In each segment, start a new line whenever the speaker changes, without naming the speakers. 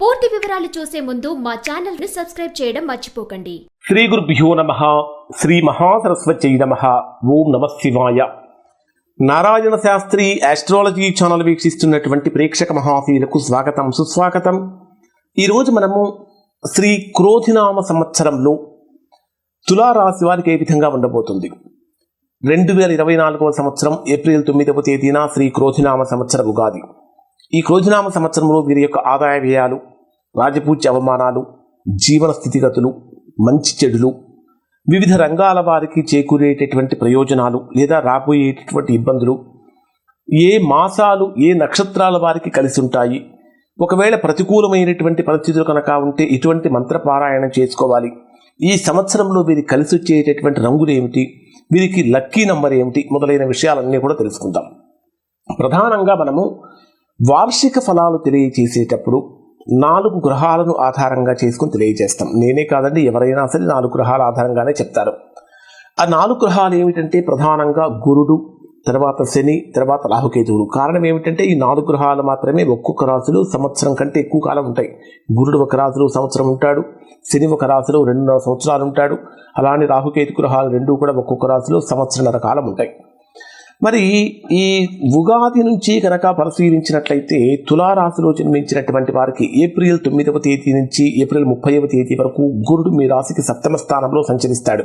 పూర్తి వివరాలు చూసే ముందు మా ఛానల్ని సబ్స్క్రైబ్ చేయడం మర్చిపోకండి.
శ్రీ గురుభ్యో నమ. శ్రీ మహాసరస్వతి నమ. ఓం నమ శివాయ. నారాయణ శాస్త్రి ఆస్ట్రాలజీ ఛానల్ వీక్షిస్తున్నటువంటి ప్రేక్షక మహాశీలకు స్వాగతం సుస్వాగతం. ఈరోజు మనము శ్రీ క్రోధినామ సంవత్సరంలో తులారాశి వారికి ఏ విధంగా ఉండబోతుంది? రెండు వేల ఇరవై నాలుగవ సంవత్సరం ఏప్రిల్ తొమ్మిదవ తేదీన శ్రీ క్రోధినామ సంవత్సర ఉగాది. ఈ క్రోధినామ సంవత్సరంలో వీరి యొక్క ఆదాయ వ్యయాలు రాజపూజ్య అవమానాలు జీవన స్థితిగతులు మంచి చెడులు వివిధ రంగాల వారికి చేకూరేటటువంటి ప్రయోజనాలు లేదా రాబోయేటటువంటి ఇబ్బందులు ఏ మాసాలు ఏ నక్షత్రాల వారికి కలిసి ఉంటాయి ఒకవేళ ప్రతికూలమైనటువంటి పరిస్థితులు కనుక ఉంటే ఇటువంటి మంత్రపారాయణం చేసుకోవాలి. ఈ సంవత్సరంలో వీరికి కలిసి వచ్చేటటువంటి రంగులు ఏమిటి వీరికి లక్కీ నంబర్ ఏమిటి మొదలైన విషయాలన్నీ కూడా తెలుసుకుందాం. ప్రధానంగా మనము వార్షిక ఫలాలు తెలియచేసేటప్పుడు నాలుగు గ్రహాలను ఆధారంగా చేసుకుని తెలియజేస్తాం. నేనే కాదండి ఎవరైనా సరే నాలుగు గ్రహాల ఆధారంగానే చెప్తారు. ఆ నాలుగు గ్రహాలు ఏమిటంటే ప్రధానంగా గురుడు తర్వాత శని తర్వాత రాహుకేతువులు. కారణం ఏమిటంటే ఈ నాలుగు గ్రహాలు మాత్రమే ఒక్కొక్క రాశులు సంవత్సరం కంటే ఎక్కువ కాలం ఉంటాయి. గురుడు ఒక రాశిలో సంవత్సరం ఉంటాడు శని ఒక రాశిలో రెండున్నర సంవత్సరాలు ఉంటాడు. అలానే రాహుకేతు గ్రహాలు రెండు కూడా ఒక్కొక్క రాశిలో సంవత్సరంన్నర కాలం ఉంటాయి. మరి ఈ ఉగాది నుంచి కనుక పరిశీలించినట్లయితే తులారాశిలో జన్మించినటువంటి వారికి ఏప్రిల్ తొమ్మిదవ తేదీ నుంచి ఏప్రిల్ ముప్పైవ తేదీ వరకు గురుడు మీ రాశికి సప్తమ స్థానంలో సంచరిస్తాడు.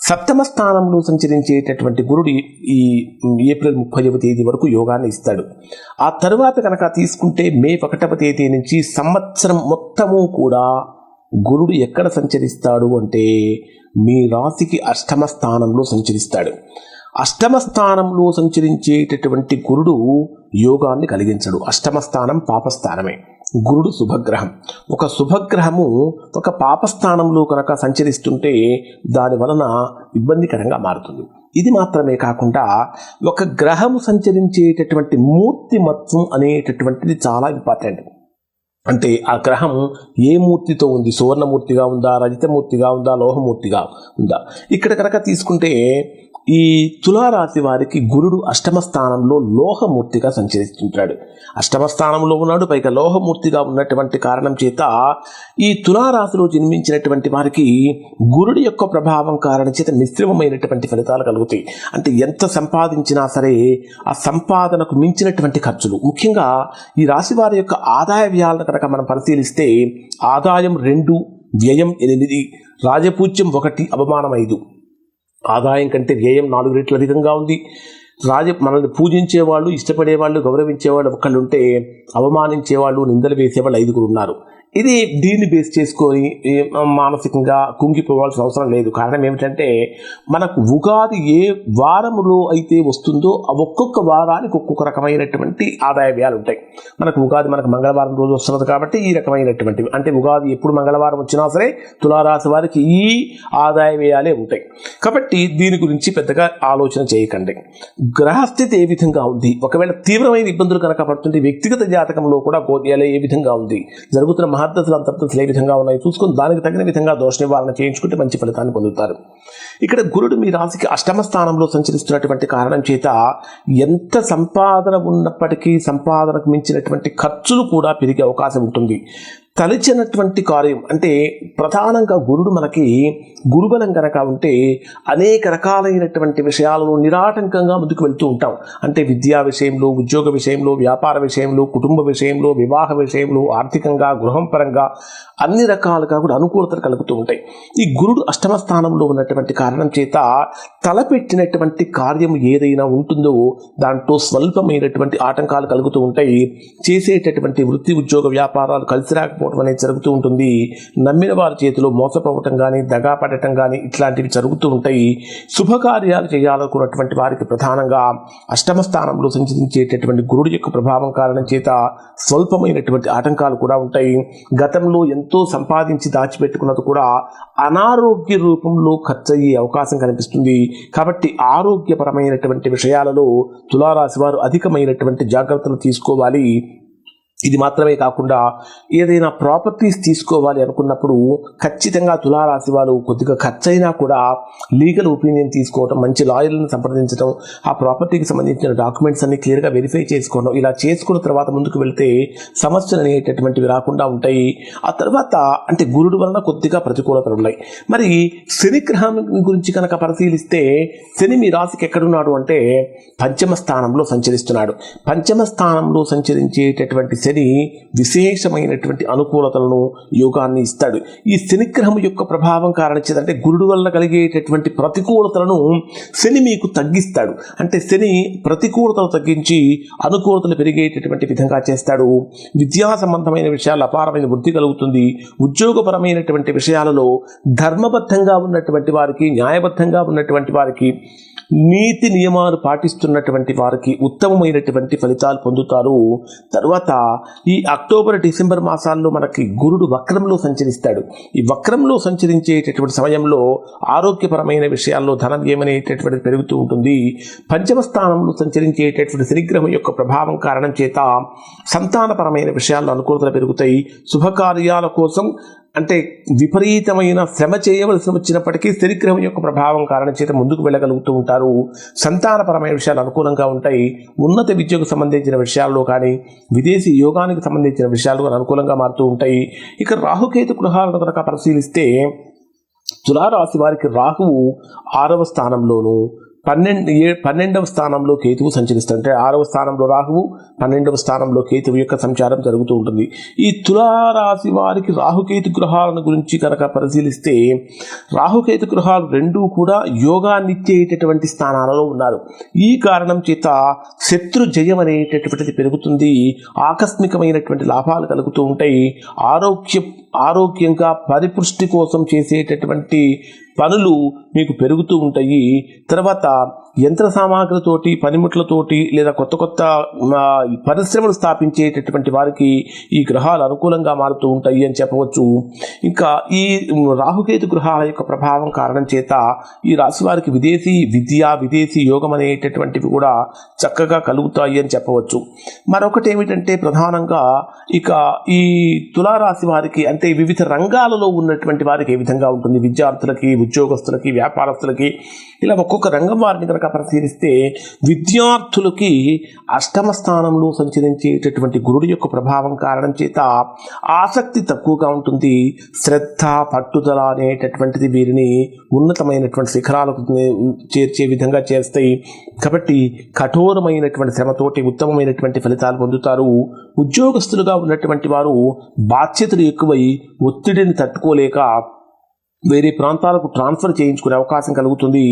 సప్తమ స్థానంలో సంచరించేటటువంటి గురుడు ఈ- ఏప్రిల్ ముప్పైవ తేదీ వరకు యోగాన్ని ఇస్తాడు. ఆ తరువాత కనుక తీసుకుంటే మే ఒకటవ తేదీ నుంచి సంవత్సరం మొత్తము కూడా గురుడు ఎక్కడ సంచరిస్తాడు అంటే మీ రాశికి అష్టమ స్థానంలో సంచరిస్తాడు. అష్టమ స్థానంలో సంచరించేటటువంటి గురుడు యోగాన్ని కలిగించడు. అష్టమ స్థానం పాపస్థానమే. గురుడు శుభగ్రహం. ఒక శుభగ్రహము ఒక పాపస్థానంలో కనుక సంచరిస్తుంటే దాని వలన ఇబ్బందికరంగా మారుతుంది. ఇది మాత్రమే కాకుండా ఒక గ్రహము సంచరించేటటువంటి మూర్తిమత్వం అనేటటువంటిది చాలా ఇంపార్టెంట్. అంటే ఆ గ్రహం ఏ మూర్తితో ఉంది? సువర్ణమూర్తిగా ఉందా? రజితమూర్తిగా ఉందా? లోహమూర్తిగా ఉందా? ఇక్కడ కనుక తీసుకుంటే ఈ తులారాశి వారికి గురుడు అష్టమ స్థానంలో లోహమూర్తిగా సంచరిస్తుంటాడు. అష్టమ స్థానంలో ఉన్నాడు పైగా లోహమూర్తిగా ఉన్నటువంటి కారణం చేత ఈ తులారాశిలో జన్మించినటువంటి వారికి గురుడి యొక్క ప్రభావం కారణం చేత మిశ్రమమైనటువంటి ఫలితాలు కలుగుతాయి. అంటే ఎంత సంపాదించినా సరే ఆ సంపాదనకు మించినటువంటి ఖర్చులు. ముఖ్యంగా ఈ రాశి వారి యొక్క ఆదాయ వ్యయాలను కనుక మనం పరిశీలిస్తే ఆదాయం రెండు వ్యయం ఎనిమిది రాజపూజ్యం ఒకటి అవమానం ఐదు. ఆదాయం కంటే వ్యయం నాలుగు రెట్లు అధికంగా ఉంది. రాజ మనల్ని పూజించేవాళ్ళు ఇష్టపడేవాళ్ళు గౌరవించేవాళ్ళు ఒకళ్ళు ఉంటే అవమానించేవాళ్ళు నిందలు వేసేవాళ్ళు ఐదుగురు ఉన్నారు. ఇది దీన్ని బేస్ చేసుకొని మానసికంగా కుంగిపోవాల్సిన అవసరం లేదు. కారణం ఏమిటంటే మనకు ఉగాది ఏ వారములో అయితే వస్తుందో ఒక్కొక్క వారానికి ఒక్కొక్క రకమైనటువంటి ఆదాయ వ్యయాలు ఉంటాయి. మనకు ఉగాది మనకు మంగళవారం రోజు వస్తున్నది కాబట్టి ఈ రకమైనటువంటివి. అంటే ఉగాది ఎప్పుడు మంగళవారం వచ్చినా సరే తులారాశి వారికి ఈ ఆదాయ వ్యయాలే ఉంటాయి. కాబట్టి దీని గురించి పెద్దగా ఆలోచన చేయకండి. గ్రహస్థితి ఏ విధంగా ఉంది? ఒకవేళ తీవ్రమైన ఇబ్బందులు కనుక పడుతుంటే వ్యక్తిగత జాతకంలో కూడా గోద్యాలే ఏ విధంగా ఉంది? జరుగుతున్న మహా మహద్దతులు అంతర్దశలు ఏ విధంగా ఉన్నాయి చూసుకొని దానికి తగిన విధంగా దోష నివారణ చేయించుకుంటే మంచి ఫలితాన్ని పొందుతారు. ఇక్కడ గురుడు మీ రాశికి అష్టమ స్థానంలో సంచరిస్తున్నటువంటి కారణం చేత ఎంత సంపాదన ఉన్నప్పటికీ సంపాదనకు మించినటువంటి ఖర్చులు కూడా పెరిగే అవకాశం ఉంటుంది. తలిచినటువంటి కార్యం అంటే ప్రధానంగా గురుడు మనకి గురుబలం కనుక ఉంటే అనేక రకాలైనటువంటి విషయాలను నిరాటంకంగా ముందుకు వెళ్తూ ఉంటాం. అంటే విద్యా విషయంలో ఉద్యోగ విషయంలో వ్యాపార విషయంలో కుటుంబ విషయంలో వివాహ విషయంలో ఆర్థికంగా గృహం పరంగా అన్ని రకాలుగా కూడా అనుకూలతలు కలుగుతూ ఉంటాయి. ఈ గురుడు అష్టమ స్థానంలో ఉన్నటువంటి కారణం చేత తలపెట్టినటువంటి కార్యం ఏదైనా ఉంటుందో దాంట్లో స్వల్పమైనటువంటి ఆటంకాలు కలుగుతూ ఉంటాయి. చేసేటటువంటి వృత్తి ఉద్యోగ వ్యాపారాలు కలిసి రాకపోవడం అనేది జరుగుతూ ఉంటుంది. నమ్మిన వారి చేతిలో మోసపోవటం కానీ దగా పడటం కానీ ఇట్లాంటివి జరుగుతూ ఉంటాయి. శుభకార్యాలు చేయాలనుకున్నటువంటి వారికి ప్రధానంగా అష్టమ స్థానంలో సంచరించేటటువంటి గురుడు యొక్క ప్రభావం కారణం చేత స్వల్పమైనటువంటి ఆటంకాలు కూడా ఉంటాయి. గతంలో ఎంతో సంపాదించి దాచిపెట్టుకున్నది కూడా అనారోగ్య రూపంలో ఖర్చు అయ్యే అవకాశం కనిపిస్తుంది. కాబట్టి ఆరోగ్యపరమైనటువంటి విషయాలలో తులారాశి వారు అధికమైనటువంటి జాగ్రత్తలు తీసుకోవాలి. ఇది మాత్రమే కాకుండా ఏదైనా ప్రాపర్టీస్ తీసుకోవాలి అనుకున్నప్పుడు ఖచ్చితంగా తులారాశి వాళ్ళు కొద్దిగా ఖర్చైనా కూడా లీగల్ ఒపీనియన్ తీసుకోవడం మంచి లాయర్లను సంప్రదించడం ఆ ప్రాపర్టీకి సంబంధించిన డాక్యుమెంట్స్ అన్ని క్లియర్గా వెరిఫై చేసుకోవడం ఇలా చేసుకున్న తర్వాత ముందుకు వెళ్తే సమస్యలు అనేటటువంటివి రాకుండా ఉంటాయి. ఆ తర్వాత అంటే గురుడు వలన కొద్దిగా ప్రతికూలతలు ఉన్నాయి. మరి శని గ్రహం గురించి కనుక పరిశీలిస్తే శని మీ రాశికి ఎక్కడున్నాడు అంటే పంచమ స్థానంలో సంచరిస్తున్నాడు. పంచమ స్థానంలో సంచరించేటటువంటి శని విశేషమైనటువంటి అనుకూలతలను యోగాన్ని ఇస్తాడు. ఈ శనిగ్రహం యొక్క ప్రభావం కారణం చేత అంటే గురుడు వల్ల కలిగేటటువంటి ప్రతికూలతలను శని మీకు తగ్గిస్తాడు. అంటే శని ప్రతికూలతలు తగ్గించి అనుకూలతలు పెరిగేటటువంటి విధంగా చేస్తాడు. విద్యా సంబంధమైన విషయాలు అపారమైన వృద్ధి కలుగుతుంది. ఉద్యోగపరమైనటువంటి విషయాలలో ధర్మబద్ధంగా ఉన్నటువంటి వారికి న్యాయబద్ధంగా ఉన్నటువంటి వారికి నీతి నియమాలు పాటిస్తున్నటువంటి వారికి ఉత్తమమైనటువంటి ఫలితాలు పొందుతారు. తర్వాత ఈ అక్టోబర్ డిసెంబర్ మాసాల్లో మనకి గురుడు వక్రంలో సంచరిస్తాడు. ఈ వక్రంలో సంచరించేటటువంటి సమయంలో ఆరోగ్యపరమైన విషయాల్లో ధనం ఏమనేటటువంటి పెరుగుతూ ఉంటుంది. పంచమ స్థానంలో సంచరించేటటువంటి శనిగ్రహం యొక్క ప్రభావం కారణం చేత సంతానపరమైన విషయాల్లో అనుకూలతలు పెరుగుతాయి. శుభకార్యాల కోసం అంటే విపరీతమైన శ్రమ చేయవలసి వచ్చినప్పటికీ శనిగ్రహం యొక్క ప్రభావం కారణం చేత ముందుకు వెళ్ళగలుగుతూ ఉంటారు. సంతానపరమైన విషయాలు అనుకూలంగా ఉంటాయి. ఉన్నత విద్యకు సంబంధించిన విషయాల్లో కానీ విదేశీ యోగానికి సంబంధించిన విషయాలు అనుకూలంగా మారుతూ ఉంటాయి. ఇక రాహుకేతు గృహాలను కనుక పరిశీలిస్తే తులారాశి వారికి రాహువు ఆరవ స్థానంలోను పన్నెండు ఏ పన్నెండవ స్థానంలో కేతువు సంచరిస్తుంటే ఆరవ స్థానంలో రాహువు పన్నెండవ స్థానంలో కేతువు యొక్క సంచారం జరుగుతూ ఉంటుంది. ఈ తులారాశి వారికి రాహుకేతు గృహాలను గురించి కనుక పరిశీలిస్తే రాహుకేతు గృహాలు రెండూ కూడా యోగాన్నిచ్చేటటువంటి స్థానాలలో ఉన్నారు. ఈ కారణం చేత శత్రు జయం అనేటటువంటిది పెరుగుతుంది. ఆకస్మికమైనటువంటి లాభాలు కలుగుతూ ఉంటాయి. ఆరోగ్య ఆరోగ్యంగా పరిపుష్టి కోసం చేసేటటువంటి పనులు మీకు పెరుగుతూ ఉంటాయి. తర్వాత యంత్ర సామాగ్రితోటి పనిముట్లతోటి లేదా కొత్త కొత్త పరిశ్రమలు స్థాపించేటటువంటి వారికి ఈ గ్రహాలు అనుకూలంగా మారుతూ ఉంటాయి అని చెప్పవచ్చు. ఇంకా ఈ రాహుకేతు గ్రహాల యొక్క ప్రభావం కారణం చేత ఈ రాశి వారికి విదేశీ విద్య విదేశీ యోగం అనేటటువంటివి కూడా చక్కగా కలుగుతాయి అని చెప్పవచ్చు. మరొకటి ఏమిటంటే ప్రధానంగా ఇక ఈ తులారాశి వారికి అంటే వివిధ రంగాలలో ఉన్నటువంటి వారికి ఏ విధంగా ఉంటుంది? విద్యార్థులకి ఉద్యోగస్తులకి వ్యాపారస్తులకి ఇలా ఒక్కొక్క రంగం వారిని కనుక పరిశీలిస్తే విద్యార్థులకి అష్టమ స్థానంలో సంచరించేటటువంటి గురుడు యొక్క ప్రభావం కారణం చేత ఆసక్తి తక్కువగా ఉంటుంది. శ్రద్ధ పట్టుదల అనేటటువంటిది వీరిని ఉన్నతమైనటువంటి శిఖరాలకు చేర్చే విధంగా చేస్తాయి. కాబట్టి కఠోరమైనటువంటి శ్రమతోటి ఉత్తమమైనటువంటి ఫలితాలు పొందుతారు. ఉద్యోగస్తులుగా ఉన్నటువంటి వారు బాధ్యతలు ఎక్కువై ఒత్తిడిని తట్టుకోలేక వేరే ప్రాంతాలకు ట్రాన్స్ఫర్ చేయించుకునే అవకాశం కలుగుతుంది.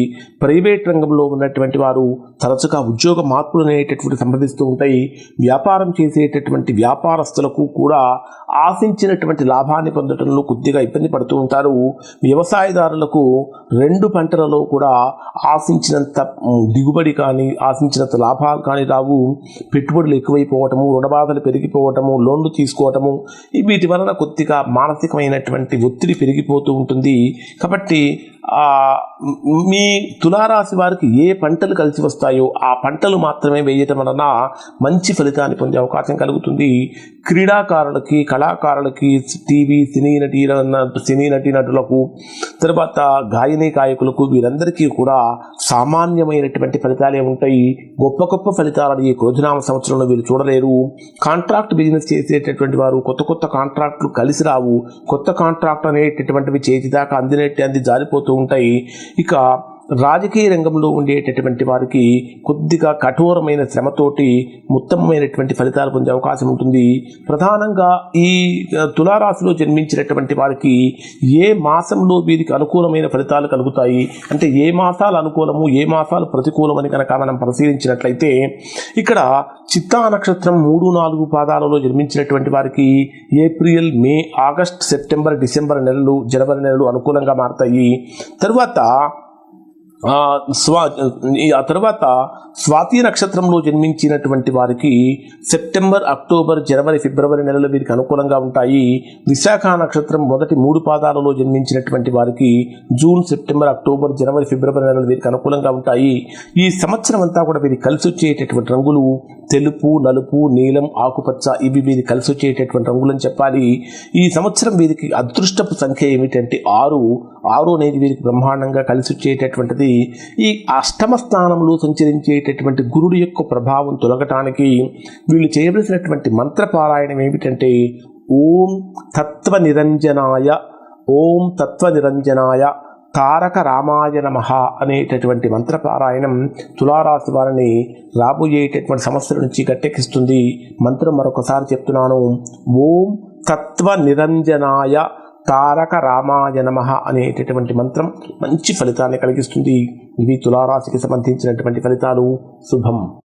ప్రైవేట్ రంగంలో ఉన్నటువంటి వారు తరచుగా ఉద్యోగ మార్పులు అనేటటువంటి సంప్రదిస్తూ ఉంటాయి. వ్యాపారం చేసేటటువంటి వ్యాపారస్తులకు కూడా ఆశించినటువంటి లాభాన్ని పొందడంలో కొద్దిగా ఇబ్బంది పడుతూ ఉంటారు. వ్యవసాయదారులకు రెండు పంటలలో కూడా ఆశించినంత దిగుబడి కానీ ఆశించినంత లాభాలు కానీ రావు. పెట్టుబడులు ఎక్కువైపోవటము రుణబాధలు పెరిగిపోవటము లోన్లు తీసుకోవటము వీటి వలన కొద్దిగా మానసికమైనటువంటి ఒత్తిడి పెరిగిపోతూ ఉంటుంది. కాబట్టి మీ తులారాశి వారికి ఏ పంటలు కలిసి వస్తాయో ఆ పంటలు మాత్రమే వేయటం వలన మంచి ఫలితాన్ని పొందే అవకాశం కలుగుతుంది. క్రీడాకారులకి కళాకారులకి టీవీ సినీ నటి సినీ నటీ నటులకు తర్వాత గాయని గాయకులకు వీరందరికీ కూడా సామాన్యమైనటువంటి ఫలితాలే ఉంటాయి. గొప్ప గొప్ప ఫలితాలను ఈ క్రోధనామ సంవత్సరంలో వీరు చూడలేరు. కాంట్రాక్ట్ బిజినెస్ చేసేటటువంటి వారు కొత్త కొత్త కాంట్రాక్టులు కలిసి రావు. కొత్త కాంట్రాక్ట్ అనేటటువంటివి చేతిదాకా అందినట్టు అంది జారిపోతూ ఉంటాయి. ఇక రాజకీయ రంగంలో ఉండేటటువంటి వారికి కొద్దిగా కఠోరమైన శ్రమతోటి ఉత్తమమైనటువంటి ఫలితాలు పొందే అవకాశం ఉంటుంది. ప్రధానంగా ఈ తులారాశిలో జన్మించినటువంటి వారికి ఏ మాసంలో వీరికి అనుకూలమైన ఫలితాలు కలుగుతాయి? అంటే ఏ మాసాలు అనుకూలము ఏ మాసాలు ప్రతికూలమని కనుక మనం పరిశీలించినట్లయితే ఇక్కడ చిత్తా నక్షత్రం మూడు నాలుగు పాదాలలో జన్మించినటువంటి వారికి April May August September December నెలలు జనవరి నెలలు అనుకూలంగా మారతాయి. తరువాత స్వా ఈ ఆ తర్వాత స్వాతి నక్షత్రంలో జన్మించినటువంటి వారికి సెప్టెంబర్ అక్టోబర్ జనవరి ఫిబ్రవరి నెలలు వీరికి అనుకూలంగా ఉంటాయి. విశాఖ నక్షత్రం మొదటి మూడు పాదాలలో జన్మించినటువంటి వారికి జూన్ సెప్టెంబర్ అక్టోబర్ జనవరి ఫిబ్రవరి నెలలు వీరికి అనుకూలంగా ఉంటాయి. ఈ సంవత్సరం అంతా కూడా వీరికి కలిసి వచ్చేటటువంటి రంగులు తెలుపు నలుపు నీలం ఆకుపచ్చ ఇవి వీరికి కలిసి వచ్చేటటువంటి రంగులని చెప్పాలి. ఈ సంవత్సరం వీరికి అదృష్టపు సంఖ్య ఏమిటంటే ఆరు. ఆరు అనేది వీరికి బ్రహ్మాండంగా కలిసి వచ్చేటటువంటిది. ఈ అష్టమ స్థానంలో సంచరించేటటువంటి గురుడు యొక్క ప్రభావం తొలగటానికి వీళ్ళు చేయవలసినటువంటి మంత్రపారాయణం ఏమిటంటే ఓం తత్వ నిరంజనాయ ఓం తత్వ నిరంజనాయ తారక రామాయ నమ అనేటటువంటి మంత్రపారాయణం తులారాశి వారిని రాబోయేటటువంటి సమస్యల నుంచి గట్టెక్కిస్తుంది. మంత్రం మరొకసారి చెప్తున్నాను. ఓం తత్వ నిరంజనాయ తారక రామాయ నమ అనేటటువంటి మంత్రం మంచి ఫలితాన్ని కలిగిస్తుంది. ఇవి తులారాశికి సంబంధించినటువంటి ఫలితాలు. శుభం.